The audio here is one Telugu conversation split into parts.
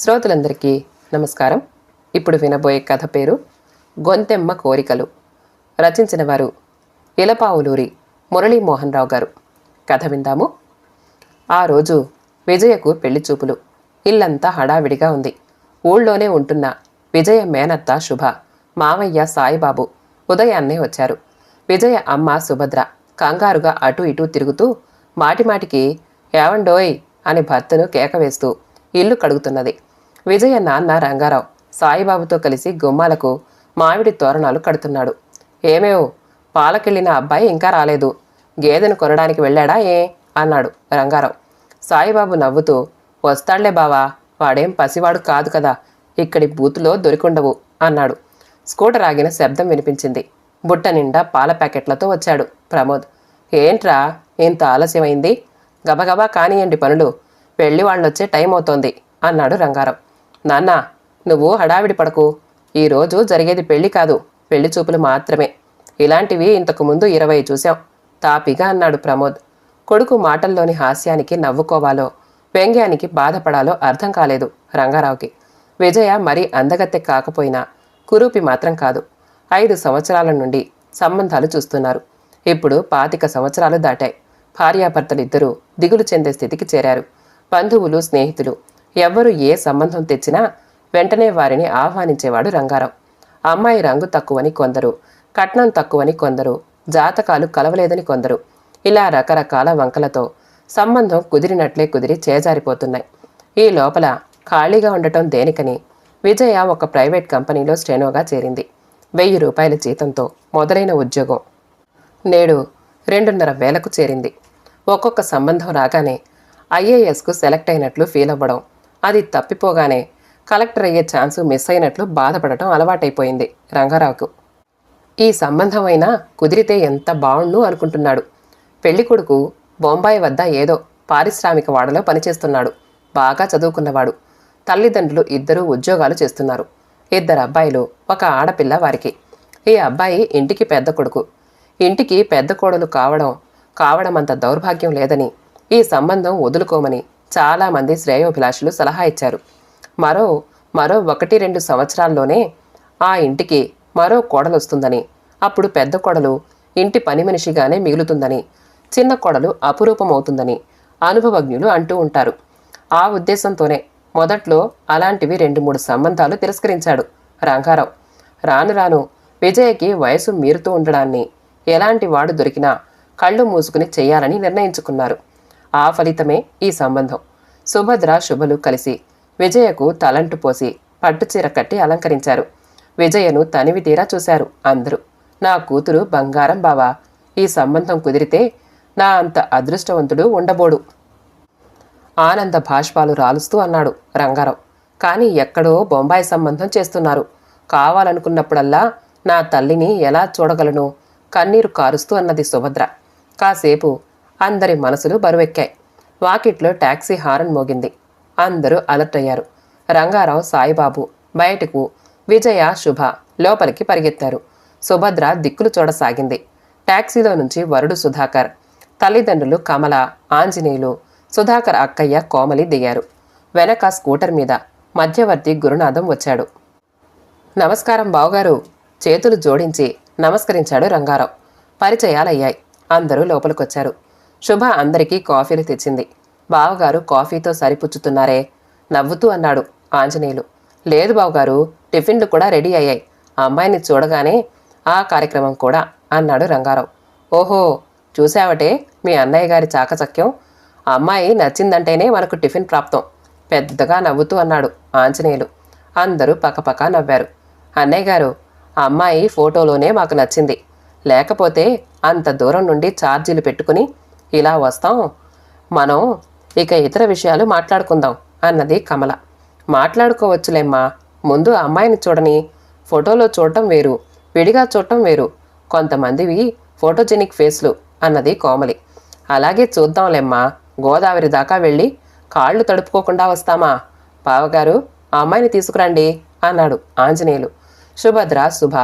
శ్రోతలందరికీ నమస్కారం. ఇప్పుడు వినబోయే కథ పేరు గొంతెమ్మ కోరికలు. రచించిన వారు ఇలపావులూరి మురళీమోహన్ రావు గారు. కథ విందాము. ఆ రోజు విజయకు పెళ్ళి చూపులు. ఇల్లంతా హడావిడిగా ఉంది. ఊళ్ళోనే ఉంటున్న విజయ మేనత్త శుభ మావయ్య సాయిబాబు ఉదయాన్నే వచ్చారు. విజయ అమ్మ సుభద్ర కంగారుగా అటు ఇటు తిరుగుతూ మాటిమాటికి ఏవండోయ్ అని భర్తను కేక వేస్తూ ఇల్లు కడుగుతున్నది. విజయ నాన్న రంగారావు సాయిబాబుతో కలిసి గుమ్మాలకు మామిడి తోరణాలు కడుతున్నాడు. ఏమేవో? పాలకెళ్ళిన అబ్బాయి ఇంకా రాలేదు. గేదెను కొనడానికి వెళ్ళాడా ఏ? అన్నాడు రంగారావు. సాయిబాబు నవ్వుతూ వస్తాళ్ళే బావా వాడేం పసివాడు కాదు కదా ఇక్కడి బూతులో దొరికుండవు అన్నాడు. స్కూటర్ ఆగిన శబ్దం వినిపించింది. బుట్ట నిండా పాల ప్యాకెట్లతో వచ్చాడు ప్రమోద్. ఏంట్రా ఇంత ఆలస్యమైంది? గబగబా కానియండి పనులు పెళ్ళి వాళ్ళొచ్చే టైం అవుతోంది అన్నాడు రంగారావు. నాన్నా నువ్వు హడావిడి పడకు. ఈరోజు జరిగేది పెళ్ళి కాదు పెళ్ళి చూపులు మాత్రమే. ఇలాంటివి ఇంతకు ముందు ఇరవై చూశాం తాపిగా అన్నాడు ప్రమోద్. కొడుకు మాటల్లోని హాస్యానికి నవ్వుకోవాలో వ్యంగ్యానికి బాధపడాలో అర్థం కాలేదు రంగారావుకి. విజయ మరీ అందగత్తె కాకపోయినా కురూపి మాత్రం కాదు. ఐదు సంవత్సరాల నుండి సంబంధాలు చూస్తున్నారు. ఇప్పుడు పాతిక సంవత్సరాలు దాటాయి. భార్యాభర్తలిద్దరూ దిగులు చెందే స్థితికి చేరారు. బంధువులు స్నేహితులు ఎవ్వరు ఏ సంబంధం తెచ్చినా వెంటనే వారిని ఆహ్వానించేవాడు రంగారావు. అమ్మాయి రంగు తక్కువని కొందరు కట్నం తక్కువని కొందరు జాతకాలు కలవలేదని కొందరు. ఇలా రకరకాల వంకలతో సంబంధం కుదిరినట్లే కుదిరి చేజారిపోతున్నాయి. ఈ లోపల ఖాళీగా ఉండటం దేనికని విజయ ఒక ప్రైవేట్ కంపెనీలో స్టెనోగా చేరింది. వెయ్యి రూపాయల జీతంతో మొదలైన ఉద్యోగం నేడు రెండున్నర వేలకు చేరింది. ఒక్కొక్క సంబంధం రాగానే ఐఏఎస్కు సెలెక్ట్ అయినట్లు ఫీల్ అవ్వడం అది తప్పిపోగానే కలెక్టర్ అయ్యే ఛాన్సు మిస్ అయినట్లు బాధపడటం అలవాటైపోయింది రంగారావుకు. ఈ సంబంధం అయినా కుదిరితే ఎంత బావుండు అనుకుంటున్నాడు. పెళ్ళి కొడుకు బొంబాయి వద్ద ఏదో పారిశ్రామిక వాడలో పనిచేస్తున్నాడు. బాగా చదువుకున్నవాడు. తల్లిదండ్రులు ఇద్దరూ ఉద్యోగాలు చేస్తున్నారు. ఇద్దరు అబ్బాయిలు ఒక ఆడపిల్ల వారికి. ఈ అబ్బాయి ఇంటికి పెద్ద కొడుకు. ఇంటికి పెద్ద కోడలు కావడం కావడం అంత దౌర్భాగ్యం లేదని ఈ సంబంధం వదులుకోమని చాలామంది శ్రేయోభిలాషులు సలహా ఇచ్చారు. మరో మరో ఒకటి రెండు సంవత్సరాల్లోనే ఆ ఇంటికి మరో కోడలు వస్తుందని. అప్పుడు పెద్ద కోడలు ఇంటి పని మనిషిగానే మిగులుతుందని. చిన్న కోడలు అపురూపమవుతుందని అనుభవజ్ఞులు అంటూ ఉంటారు. ఆ ఉద్దేశంతోనే మొదట్లో అలాంటివి రెండు మూడు సంబంధాలు తిరస్కరించాడు రంగారావు. రాను రాను విజయకి వయసు మీరుతూ ఉండడాన్ని ఎలాంటి వాడు దొరికినా కళ్ళు మూసుకుని చేయాలని నిర్ణయించుకున్నారు. ఆ ఫలితమే ఈ సంబంధం. సుభద్ర శుభలు కలిసి విజయకు తలంటు పోసి పట్టుచీర కట్టి అలంకరించారు. విజయను తనివి తీరా చూశారు అందరూ. నా కూతురు బంగారం బావా ఈ సంబంధం కుదిరితే నా అంత అదృష్టవంతుడు ఉండబోడు. ఆనంద భాష్పాలు రాలుస్తూ అన్నాడు రంగారావు. కానీ ఎక్కడో బొంబాయి సంబంధం చేస్తున్నారు. కావాలనుకున్నప్పుడల్లా నా తల్లిని ఎలా చూడగలను? కన్నీరు కారుస్తూ అన్నది సుభద్ర. కాసేపు అందరి మనసులు బరువెక్కాయి. వాకిట్లో టాక్సీ హారన్ మోగింది. అందరూ అలర్ట్ అయ్యారు. రంగారావు సాయిబాబు బయటకు విజయ శుభ లోపలికి పరిగెత్తారు. సుభద్ర దిక్కులు చూడసాగింది. ట్యాక్సీలో నుంచి వరుడు సుధాకర్ తల్లిదండ్రులు కమల ఆంజనేయులు సుధాకర్ అక్కయ్య కోమలి దిగారు. వెనక స్కూటర్ మీద మధ్యవర్తి గురునాథం వచ్చాడు. నమస్కారం బావుగారు. చేతులు జోడించి నమస్కరించాడు రంగారావు. పరిచయాలయ్యాయి. అందరూ లోపలికొచ్చారు. శుభ అందరికీ కాఫీలు తెచ్చింది. బావగారు కాఫీతో సరిపుచ్చుతున్నారే నవ్వుతూ అన్నాడు ఆంజనేయులు. లేదు బావగారు టిఫిన్లు కూడా రెడీ అయ్యాయి. అమ్మాయిని చూడగానే ఆ కార్యక్రమం కూడా అన్నాడు రంగారావు. ఓహో చూసావటే మీ అన్నయ్య గారి చాకచక్యం. అమ్మాయి నచ్చిందంటేనే మనకు టిఫిన్ ప్రాప్తం పెద్దగా నవ్వుతూ అన్నాడు ఆంజనేయులు. అందరూ పక్కపక్క నవ్వారు. అన్నయ్య గారు అమ్మాయి ఫోటోలోనే మాకు నచ్చింది. లేకపోతే అంత దూరం నుండి ఛార్జీలు పెట్టుకుని ఇలా వస్తాం. మనం ఇక ఇతర విషయాలు మాట్లాడుకుందాం అన్నది కమల. మాట్లాడుకోవచ్చులేమ్మా. ముందు ఆ అమ్మాయిని చూడని. ఫోటోలో చూడటం వేరు. విడిగా చూడటం వేరు. కొంతమందివి ఫోటోజెనిక్ ఫేస్లు అన్నది కోమలి. అలాగే చూద్దాంలేమ్మా. గోదావరి దాకా వెళ్ళి కాళ్ళు తడుపుకోకుండా వస్తామా? బావగారు ఆ అమ్మాయిని తీసుకురండి అన్నాడు ఆంజనేయులు. సుభద్ర శుభ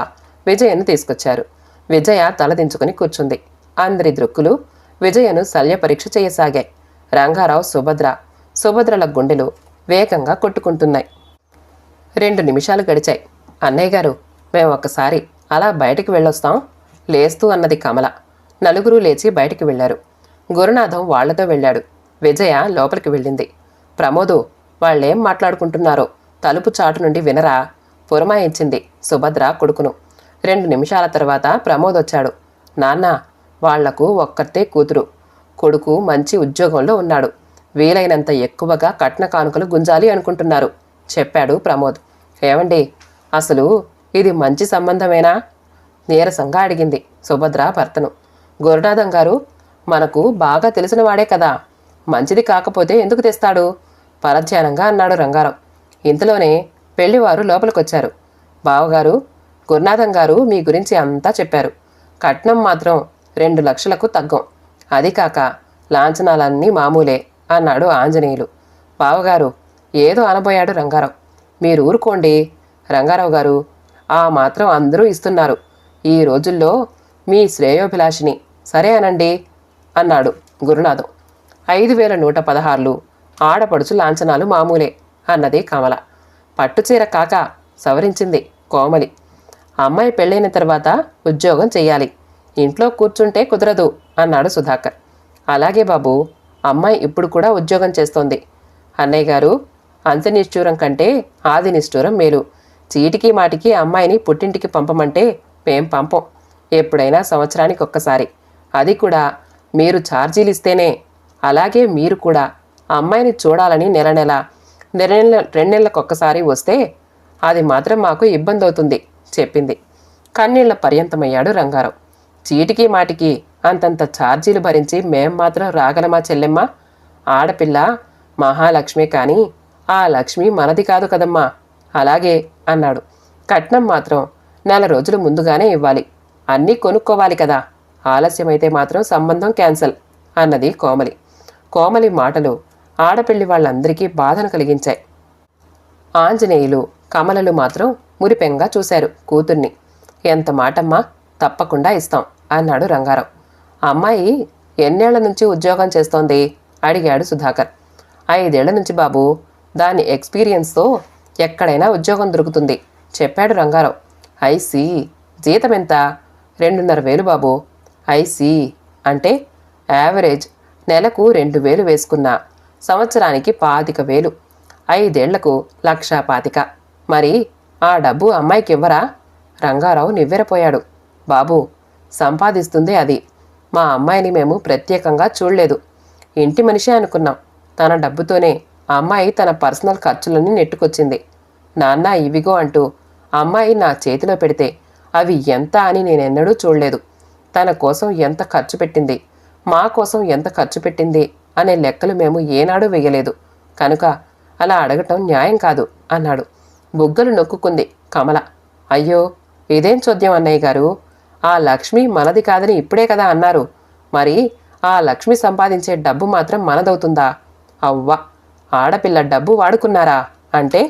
విజయను తీసుకొచ్చారు. విజయ తలదించుకుని కూర్చుంది. అందరి దృక్కులు విజయను శల్యపరీక్ష చేయసాగాయి. రంగారావు సుభద్ర. సుభద్రల గుండెలు వేగంగా కొట్టుకుంటున్నాయి. రెండు నిమిషాలు గడిచాయి. అన్నయ్య గారు మేము ఒక్కసారి అలా బయటికి వెళ్ళొస్తాం? లేస్తూ అన్నది కమల. నలుగురు లేచి బయటికి వెళ్ళారు. గురునాథం వాళ్ళతో వెళ్ళాడు. విజయ లోపలికి వెళ్ళింది. ప్రమోదు వాళ్ళేం మాట్లాడుకుంటున్నారో తలుపు చాటు నుండి వినరా? పురమాయించింది సుభద్ర కొడుకును. రెండు నిమిషాల తర్వాత ప్రమోద్ వచ్చాడు నాన్న వాళ్ళకు ఒక్కతే కూతురు. కొడుకు మంచి ఉద్యోగంలో ఉన్నాడు. వీలైనంత ఎక్కువగా కట్న కానుకలు గుంజాలి అనుకుంటున్నారు చెప్పాడు ప్రమోద్. ఏమండి అసలు ఇది మంచి సంబంధమేనా? నీరసంగా అడిగింది సుభద్ర భర్తను. గురునాథం గారు మనకు బాగా తెలిసిన వాడే కదా. మంచిది కాకపోతే ఎందుకు తెస్తాడు? పరధ్యానంగా అన్నాడు రంగారావు. ఇంతలోనే పెళ్ళివారు లోపలికొచ్చారు. బావగారు గురునాథం గారు మీ గురించి అంతా చెప్పారు. కట్నం మాత్రం రెండు లక్షలకు తగ్గం. అది కాక లాంఛనాలన్నీ మామూలే అన్నాడు ఆంజనేయులు. బావగారు ఏదో అనబోయాడు రంగారావు. మీరు ఊరుకోండి. రంగారావు గారు ఆ మాత్రం అందరూ ఇస్తున్నారు. ఈ రోజుల్లో మీ శ్రేయోభిలాషిని సరే అనండి అన్నాడు గురునాథం. ఐదు వేల నూట పదహారులు ఆడపడుచు లాంఛనాలు మామూలే అన్నది కమల. పట్టుచీర కాక సవరించింది కోమలి. అమ్మాయి పెళ్ళైన తర్వాత ఉద్యోగం చేయాలి ఇంట్లో కూర్చుంటే కుదరదు అన్నాడు సుధాకర్. అలాగే బాబు అమ్మాయి ఇప్పుడు కూడా ఉద్యోగం చేస్తోంది. అన్నయ్య గారు అంత్య నిష్ఠూరం కంటే ఆది నిష్ఠూరం మేలు. చీటికి మాటికి అమ్మాయిని పుట్టింటికి పంపమంటే మేం పంపం. ఎప్పుడైనా సంవత్సరానికి ఒక్కసారి. అది కూడా మీరు ఛార్జీలు ఇస్తేనే. అలాగే మీరు కూడా అమ్మాయిని చూడాలని నెల నెల నెల నెల రెండేళ్ళకు ఒక్కసారి వస్తే అది మాత్రం మాకు ఇబ్బంది అవుతుంది చెప్పింది. కన్నీళ్ళ పర్యంతమయ్యాడు రంగారావు. చీటికి మాటికి అంతంత ఛార్జీలు భరించి మేం మాత్రం రాగలమా చెల్లెమ్మ? ఆడపిల్ల మహాలక్ష్మి కానీ ఆ లక్ష్మి మనది కాదు కదమ్మా. అలాగే అన్నాడు. కట్నం మాత్రం నెల రోజులు ముందుగానే ఇవ్వాలి. అన్నీ కొనుక్కోవాలి కదా. ఆలస్యమైతే మాత్రం సంబంధం క్యాన్సల్ అన్నది కోమలి. కోమలి మాటలు ఆడపిల్లి వాళ్ళందరికీ బాధను కలిగించాయి. ఆంజనేయులు కమలలు మాత్రం మురిపెంగా చూశారు కూతుర్ని. ఎంత మాటమ్మా? తప్పకుండా ఇస్తాం. అన్నాడు రంగారావు. అమ్మాయి ఎన్నేళ్ళ నుంచి ఉద్యోగం చేస్తోంది? అడిగాడు సుధాకర్. ఐదేళ్ళ నుంచి బాబు దాని ఎక్స్పీరియన్స్తో ఎక్కడైనా ఉద్యోగం దొరుకుతుంది చెప్పాడు రంగారావు. ఐసి జీతం ఎంత? రెండున్నర వేలు బాబు. ఐసి అంటే యావరేజ్ నెలకు రెండు వేలు వేసుకున్నా సంవత్సరానికి పాతిక వేలు. ఐదేళ్ళకు లక్షా పాతిక. మరి ఆ డబ్బు అమ్మాయికి ఇవ్వరా? రంగారావు నివ్వెరపోయాడు. బాబు సంపాదిస్తుంది అది. మా అమ్మాయిని మేము ప్రత్యేకంగా చూడలేదు. ఇంటి మనిషి అనుకున్నాం. తన డబ్బుతోనే అమ్మాయి తన పర్సనల్ ఖర్చులని నెట్టుకొచ్చింది. నాన్న ఇవిగో అంటూ అమ్మాయి నా చేతిలో పెడితే అవి ఎంత అని నేనెన్నడూ చూడలేదు. తన కోసం ఎంత ఖర్చు పెట్టింది? మా కోసం ఎంత ఖర్చు పెట్టింది? అనే లెక్కలు మేము ఏనాడూ వేయలేదు. కనుక అలా అడగటం న్యాయం కాదు అన్నాడు. బుగ్గలు నొక్కుకుంది కమల. అయ్యో! ఇదేం చోద్యం అన్నయ్య గారు? ఆ లక్ష్మి మనది కాదని ఇప్పుడే కదా అన్నారు. మరి ఆ లక్ష్మి సంపాదించే డబ్బు మాత్రం మనదవుతుందా? అవ్వ ఆడపిల్ల డబ్బు వాడుకున్నారా? అంటే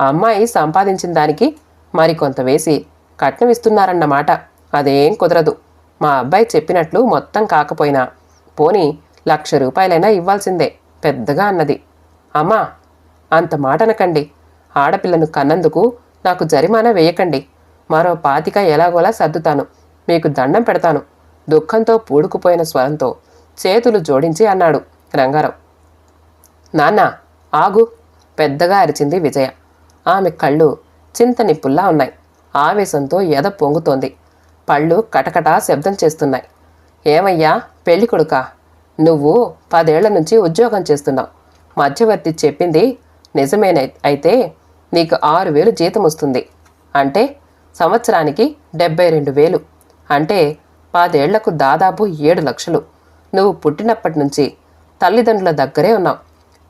అమ్మాయి సంపాదించిన దానికి మరికొంత వేసి కట్నం ఇస్తున్నారన్నమాట అదేం కుదరదు. మా అబ్బాయి చెప్పినట్లు మొత్తం కాకపోయినా పోని లక్ష రూపాయలైనా ఇవ్వాల్సిందే పెద్దగా అన్నది. అమ్మా అంత మాట అనకండి ఆడపిల్లను కన్నందుకు నాకు జరిమానా వేయకండి. మరో పాతిక ఎలాగోలా సర్దుతాను. మీకు దండం పెడతాను. దుఃఖంతో పూడుకుపోయిన స్వరంతో చేతులు జోడించి అన్నాడు రంగారావు. నాన్న ఆగు పెద్దగా అరిచింది విజయ. ఆమె కళ్ళు చింత నిప్పుల్లా ఉన్నాయి. ఆవేశంతో ఎద పొంగుతోంది. పళ్ళు కటకటా శబ్దం చేస్తున్నాయి. ఏమయ్యా పెళ్ళి కొడుక? నువ్వు పదేళ్ళ నుంచి ఉద్యోగం చేస్తున్నావు. మధ్యవర్తి చెప్పింది నిజమేనై అయితే నీకు ఆరు వేలు జీతం వస్తుంది. అంటే సంవత్సరానికి డెబ్బై రెండు వేలు. అంటే పదేళ్ళకు దాదాపు ఏడు లక్షలు. నువ్వు పుట్టినప్పటి నుంచి తల్లిదండ్రుల దగ్గరే ఉన్నావు.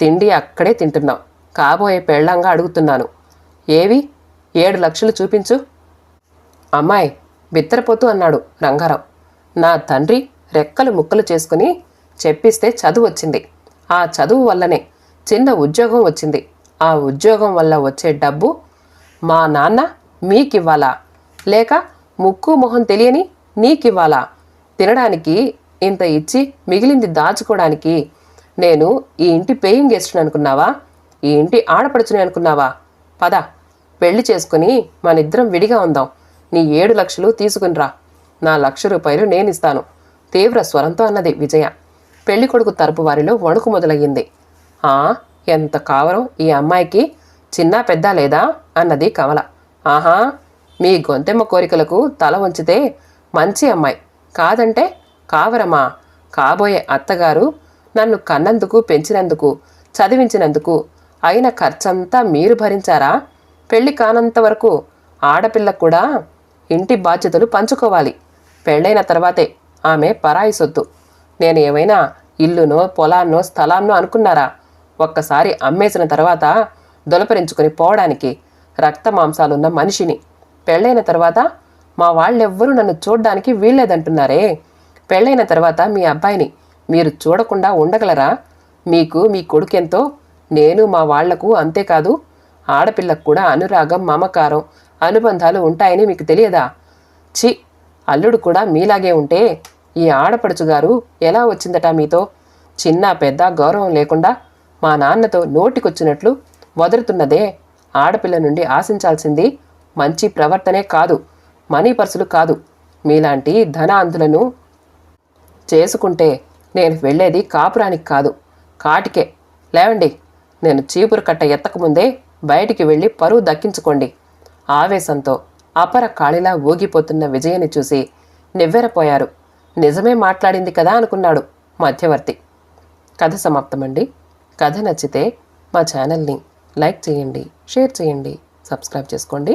తిండి అక్కడే తింటున్నావు. కాబోయే పెళ్ళంగా అడుగుతున్నాను. ఏవి? ఏడు లక్షలు చూపించు. అమ్మాయి బిత్తరపోతూ అన్నాడు రంగారావు. నా తండ్రి రెక్కలు ముక్కలు చేసుకుని చెప్పిస్తే చదువు వచ్చింది. ఆ చదువు వల్లనే చిన్న ఉద్యోగం వచ్చింది. ఆ ఉద్యోగం వల్ల వచ్చే డబ్బు మా నాన్న మీకివ్వాలా? లేక ముక్కు మొహం తెలియని నీకివ్వాలా? తినడానికి ఇంత ఇచ్చి మిగిలింది దాచుకోవడానికి నేను ఈ ఇంటి పేయింగ్ గెస్ట్ని అనుకున్నావా? ఈ ఇంటి ఆడపడుచుని అనుకున్నావా? పద పెళ్ళి చేసుకుని మనిద్దరం విడిగా ఉందాం. నీ ఏడు లక్షలు తీసుకునిరా. నా లక్ష రూపాయలు నేనిస్తాను. తీవ్ర స్వరంతో అన్నది విజయ. పెళ్ళి కొడుకు తరపు వారిలో వణుకు మొదలయ్యింది. ఆ ఎంత కావరం ఈ అమ్మాయికి? చిన్న పెద్ద లేదా? అన్నది కమల ఆహా మీ గొంతెమ్మ కోరికలకు తల వంచితే మంచి అమ్మాయి. కాదంటే కావరమా? కాబోయే అత్తగారు నన్ను కన్నందుకు పెంచినందుకు చదివించినందుకు అయిన ఖర్చంతా మీరు భరించారా? పెళ్ళి కానంత వరకు ఆడపిల్లకు కూడా ఇంటి బాధ్యతలు పంచుకోవాలి. పెళ్ళైన తర్వాతే ఆమె పరాయి సొత్తు. నేను ఏమైనా ఇల్లునో పొలాన్నో స్థలాన్నో అనుకున్నారా? ఒక్కసారి అమ్మేసిన తర్వాత దొలపరించుకుని పోవడానికి రక్త మాంసాలున్న మనిషిని. పెళ్ళైన తర్వాత మా వాళ్ళెవ్వరూ నన్ను చూడ్డానికి వీల్లేదంటున్నారే. పెళ్ళైన తర్వాత మీ అబ్బాయిని మీరు చూడకుండా ఉండగలరా? మీకు మీ కొడుకెంతో? నేను మా వాళ్ళకు అంతేకాదు ఆడపిల్లకు కూడా అనురాగం మమకారం అనుబంధాలు ఉంటాయని మీకు తెలియదా? చి అల్లుడు కూడా మీలాగే ఉంటే ఈ ఆడపడుచు గారు ఎలా వచ్చిందట మీతో? చిన్న పెద్ద గౌరవం లేకుండా మా నాన్నతో నోటికొచ్చినట్లు వదులుతున్నదే ఆడపిల్ల నుండి ఆశించాల్సింది మంచి ప్రవర్తనే కాదు మనీ పర్సులు కాదు. మీలాంటి ధన అంధులను చేసుకుంటే నేను వెళ్ళేది కాపురానికి కాదు కాటికే. లేవండి నేను చీపురు కట్ట ఎత్తకముందే బయటికి వెళ్ళి పరువు దక్కించుకోండి. ఆవేశంతో అపర కాళిలా ఊగిపోతున్న విజయని చూసి నివ్వెరపోయారు. నిజమే మాట్లాడింది కదా అనుకున్నాడు మధ్యవర్తి. కథ సమాప్తమండి. కథ నచ్చితే మా ఛానల్ని లైక్ చేయండి షేర్ చేయండి సబ్స్క్రైబ్ చేసుకోండి.